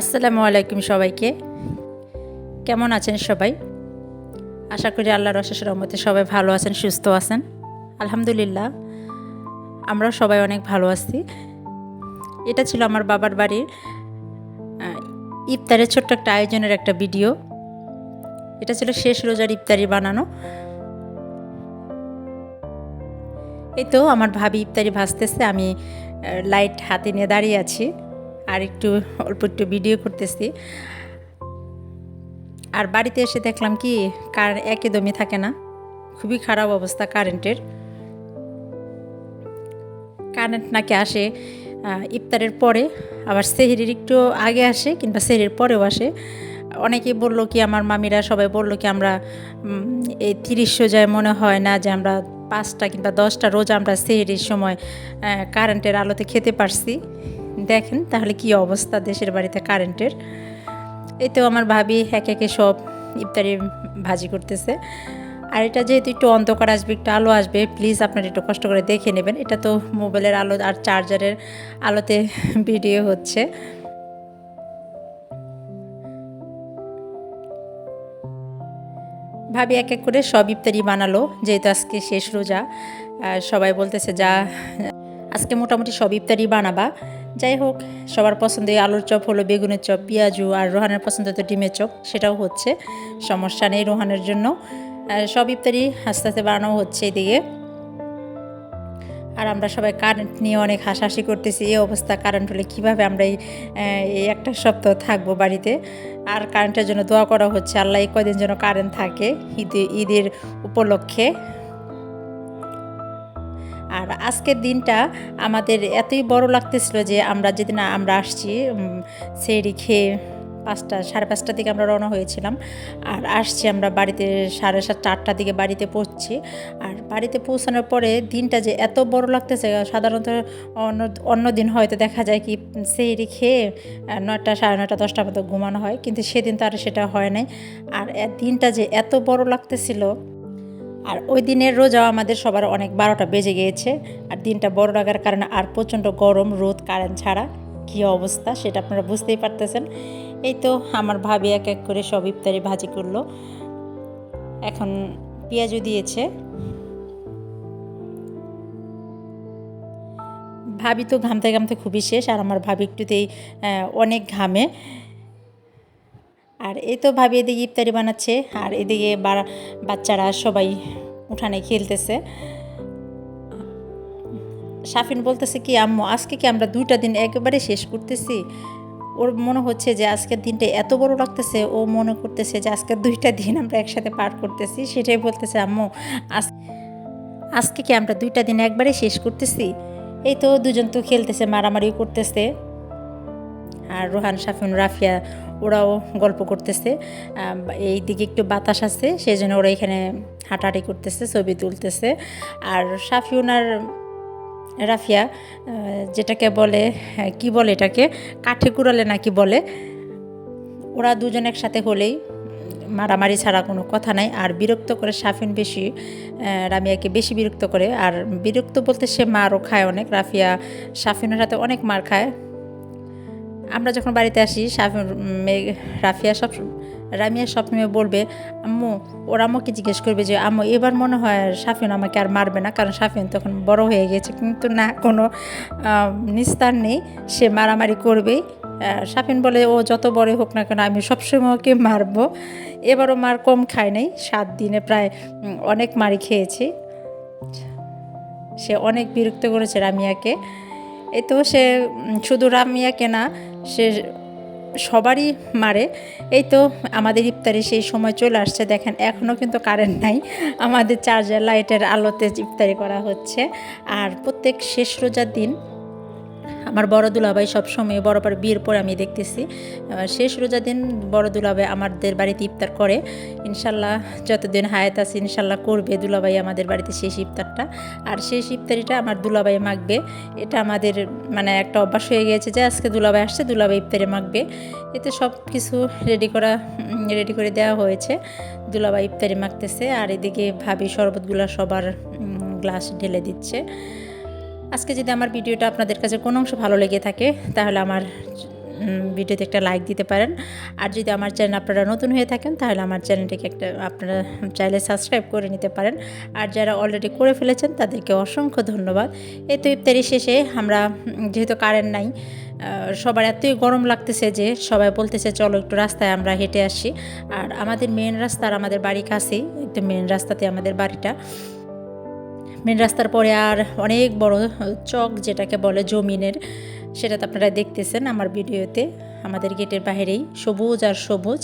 আসসালামু আলাইকুম সবাইকে। কেমন আছেন সবাই? আশা করি আল্লাহর অশেষ রহমতে সবাই ভালো আছেন, সুস্থ আছেন। আলহামদুলিল্লাহ আমরা সবাই অনেক ভালো আছি। এটা ছিল আমার বাবার বাড়ির ইফতারের ছোট্ট একটা আয়োজনের একটা ভিডিও। এটা ছিল শেষ রোজার ইফতারি বানানো। এই তো আমার ভাবি ইফতারি ভাসতেছে আমি লাইট হাতে নিয়ে দাঁড়িয়ে আছি। আর একটু অল্প একটু ভিডিও করতেছি। আর বাড়িতে এসে দেখলাম কি, কার একদমই থাকে না, খুবই খারাপ অবস্থা কারেন্টের কারেন্ট নাকি আসে ইফতারের পরে, আবার সেহরির একটু আগে আসে, কিংবা সেহরির পরেও আসে। অনেকে বলল কি, আমার মামিরা সবাই বলল কি, আমরা এই তিরিশ রোজায় মনে হয় না যে আমরা পাঁচটা কিংবা দশটা রোজ আমরা সেহরির সময় কারেন্টের আলোতে খেতে পারছি। দেখেন তাহলে কি অবস্থা দেশের বাড়িতে কারেন্টের এই তো আমার ভাবি একে একে সব ইফতারি ভাজি করতেছে। আর এটা যেহেতু একটু অন্ধকার আসবে, একটু আলো আসবে প্লিজ আপনারা একটু কষ্ট করে দেখে নেবেন। এটা তো মোবাইলের আলো আর চার্জারের আলোতে ভিডিও হচ্ছে। ভাবি এক এক করে সব ইফতারি বানালো, যেহেতু আজকে শেষ রোজা। সবাই বলতেছে যা আজকে মোটামুটি সব ইফতারি বানাবা। যাই হোক, সবার পছন্দ আলুর চপ হলো, বেগুনের চপ, পেঁয়াজু আর রোহানের পছন্দ তো ডিমের চপ, সেটাও হচ্ছে। সমস্যা নেই রোহানের জন্য। আর সব ইফতারি আস্তে আস্তে বানানো হচ্ছে এদিকে। আর আমরা সবাই কারেন্ট নিয়ে অনেক হাসাহাসি করতেছি, এই অবস্থা কারেন্ট হলে কীভাবে আমরা এই একটা সপ্তাহ থাকব বাড়িতে? আর কারেন্টের জন্য দোয়া করা হচ্ছে, আল্লাহ এই কদিন যেন কারেন্ট থাকে ঈদে, ঈদের উপলক্ষে। আর আজকের দিনটা আমাদের এতই বড় লাগতেছিল যে আমরা যেদিন আমরা আসছি সেরি খেয়ে পাঁচটা, সাড়ে পাঁচটার দিকে আমরা রওনা হয়েছিলাম। আর আসছি আমরা বাড়িতে সাড়ে সাত চারটার দিকে বাড়িতে পৌঁছছি আর বাড়িতে পৌঁছানোর পরে দিনটা যে এত বড় লাগতেছে, সাধারণত অন্য অন্য দিন হয়তো দেখা যায় কি সেহরি খেয়ে নয়টা, সাড়ে নয়টা, দশটার মতো ঘুমানো হয়। কিন্তু সেদিন তো আর সেটা হয় নাই। আর দিনটা যে এত বড় লাগতেছিল আর ওই দিনের রোজাও আমাদের সবার অনেক বারোটা বেজে গিয়েছে, আর দিনটা বড় লাগার কারণে আর প্রচণ্ড গরম, রোদ, কারেন্ট ছাড়া কী অবস্থা সেটা আপনারা বুঝতেই পারতেছেন। এই তো আমার ভাবি এক এক করে সব ইফতারি ভাজি করল। এখন পেঁয়াজও দিয়েছে। ভাবি তো ঘামতে ঘামতে খুবই শেষ, আর আমার ভাবি একটুতেই অনেক ঘামে। আর এই তো ভাবি এদিকে ইফতারি বানাচ্ছে, আর এদিকে বাচ্চারা সবাই উঠানে খেলতেছে। সাফিন বলতেছে কি, আম্মু, আজকে কি আমরা দুইটা দিন একেবারে শেষ করতেছি? ওর মনে হচ্ছে যে আজকের দিনটা এত বড় লাগতেছে, ও মনে করতেছে যে আজকের দুইটা দিন আমরা একসাথে পার করতেছি। সেটাই বলতেছে, আম্মু, আজ আজকে কি আমরা দুইটা দিন একবারে শেষ করতেছি? এই তো দুজন তো খেলতেছে, মারামারি করতেছে। আর রোহান সাফিন রাফিয়া ওরাও গল্প করতেছে। এই দিকে একটু বাতাস আছে সেই জন্য ওরা এখানে হাঁটাহাঁটি করতেছে ছবি তুলতেছে। আর সাফিউন আর রাফিয়া যেটাকে বলে হ্যাঁ, কি বলে এটাকে? কাঠে কুড়ালে নাকি বলে। ওরা দুজন একসাথে হলেই মারামারি ছাড়া কোনো কথা নাই। আর বিরক্ত করে সাফিন বেশি রামিয়াকে বেশি বিরক্ত করে। আর বিরক্ত বলতে সে মারও খায় অনেক। রাফিয়া সাফিনের সাথে অনেক মার খায়। আমরা যখন বাড়িতে আসি রাফিয়া সব, রামিয়া সবসময় বলবে, আম্মু, ওর আম্মুকে জিজ্ঞেস করবে যে, আম্মু, এবার মনে হয় সাফিন আমাকে আর মারবে না, কারণ সাফিন তখন বড় হয়ে গেছে। কিন্তু না, কোনো নিস্তার নেই, সে মারামারি করবেই সাফিন বলে, ও যত বড় হোক না কেন, আমি সবসময় ওকে মারবো। এবারও মার কম খায় নাই, সাত দিনে প্রায় অনেক মারি খেয়েছি। সে অনেক বিরক্ত করেছে রামিয়াকে। এই তো সে শুধু রামিয়াকে না সে সবারই মারে। এই তো আমাদের ইফতারি সেই সময় চলে আসছে। দেখেন, এখনও কিন্তু কারেন্ট নাই। আমাদের চার্জার লাইটের আলোতে ইফতারি করা হচ্ছে। আর প্রত্যেক শেষ রোজার দিন আমার বড় দুলাভাই সবসময় বড়বার বিয়ের পরে আমি দেখতেছি। শেষ রোজা দিন বড় দুলাভাই আমাদের বাড়িতে ইফতার করে। ইনশাল্লাহ যতদিন হায়াত আছে, ইনশাল্লাহ করবে দুলাভাই আমাদের বাড়িতে শেষ ইফতারটা। আর শেষ ইফতারিটা আমার দুলাভাই মাখবে। এটা আমাদের মানে একটা অভ্যাস হয়ে গেছে যে আজকে দুলাভাই আসছে দুলাভাই ইফতারে মাখবে। এতে সব কিছু রেডি করা রেডি করে দেওয়া হয়েছে। দুলাভাই ইফতারি মাখতেছে। আর এদিকে ভাবি শরবতগুলো সবার গ্লাস ঢেলে দিচ্ছে। আজকে যদি আমার ভিডিওটা আপনাদের কাছে কোনো অংশ ভালো লেগে থাকে, তাহলে আমার ভিডিওতে একটা লাইক দিতে পারেন। আর যদি আমার চ্যানেল আপনারা নতুন হয়ে থাকেন, তাহলে আমার চ্যানেলটিকে একটা, আপনারা চাইলে সাবস্ক্রাইব করে নিতে পারেন। আর যারা অলরেডি করে ফেলেছেন, তাদেরকে অসংখ্য ধন্যবাদ। এই তো ইফতারি শেষে আমরা যেহেতু কারেন্ট নাই সবার এতই গরম লাগতেছে যে সবাই বলতেছে, চলো একটু রাস্তায় আমরা হেঁটে আসি। আর আমাদের মেন রাস্তা আর আমাদের বাড়ি কাছেই একদম মেন রাস্তাতে আমাদের বাড়িটা। মেন রাস্তার পরে আর অনেক বড় চক যেটাকে বলে জমিনের, সেটা তো আপনারা দেখতেছেন আমার ভিডিওতে, আমাদের গেটের বাইরেই সবুজ আর সবুজ।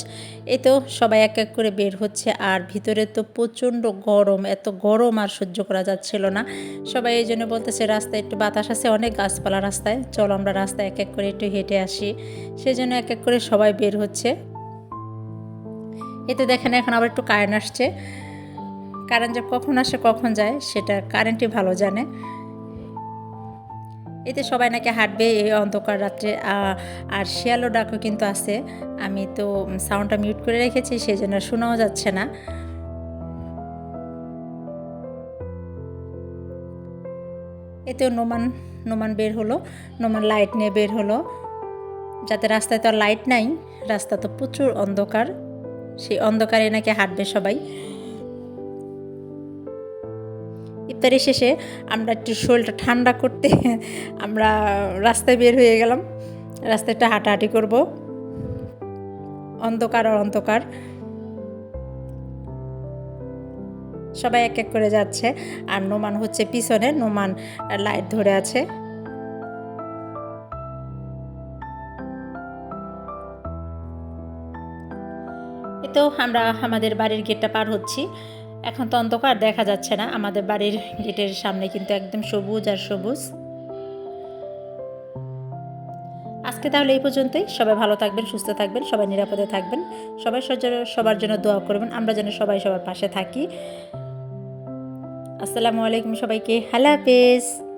এ তো সবাই এক এক করে বের হচ্ছে আর ভিতরে তো প্রচণ্ড গরম, এত গরম আর সহ্য করা যাচ্ছিল না। সবাই এই জন্য বলতেছে রাস্তায় একটু বাতাস আছে, অনেক গাছপালা রাস্তায়। চলো আমরা রাস্তায় এক এক করে একটু হেঁটে আসি। সেজন্য এক এক করে সবাই বের হচ্ছে। এতে দেখেন এখন আবার একটু কারেন্ট আসছে। কারেন্ট যে কখন আসে, কখন যায়, সেটা কারেন্টই ভালো জানে। এতে সবাই নাকি হাঁটবে এই অন্ধকার রাত্রে। আর শিয়ালো ডাকও কিন্তু আছে। আমি তো সাউন্ডটা মিউট করে রেখেছি সেই জন্য শোনাও যাচ্ছে না। এতেও নোমান নোমান বের হলো, নোমান লাইট নিয়ে বের হলো। যাতে রাস্তায় তো আর লাইট নাই, রাস্তা তো প্রচুর অন্ধকার। সেই অন্ধকারে নাকি হাঁটবে সবাই। ইফতারি শেষে আমরা একটু শরীরটা ঠান্ডা করতে আমরা রাস্তায় বের হয়ে গেলাম। রাস্তায় একটু হাঁটাহাঁটি করব। অন্ধকার আর অন্ধকার। সবাই এক এক করে যাচ্ছে। আর নোমান হচ্ছে পিছনে। নোমান লাইট ধরে আছে। তো আমরা আমাদের বাড়ির গেটটা পার হচ্ছি। এখন তো অন্ধকার, দেখা যাচ্ছে না। আমাদের বাড়ির গেটের সামনে কিন্তু একদম সবুজ আর সবুজ। আজকে তাহলে এই পর্যন্তই। সবাই ভালো থাকবেন, সুস্থ থাকবেন, সবাই নিরাপদে থাকবেন। সবাই সবার জন্য দোয়া করবেন। আমরা যেন সবাই সবার পাশে থাকি। আসসালামু আলাইকুম সবাইকে। হ্যালো হাফেজ।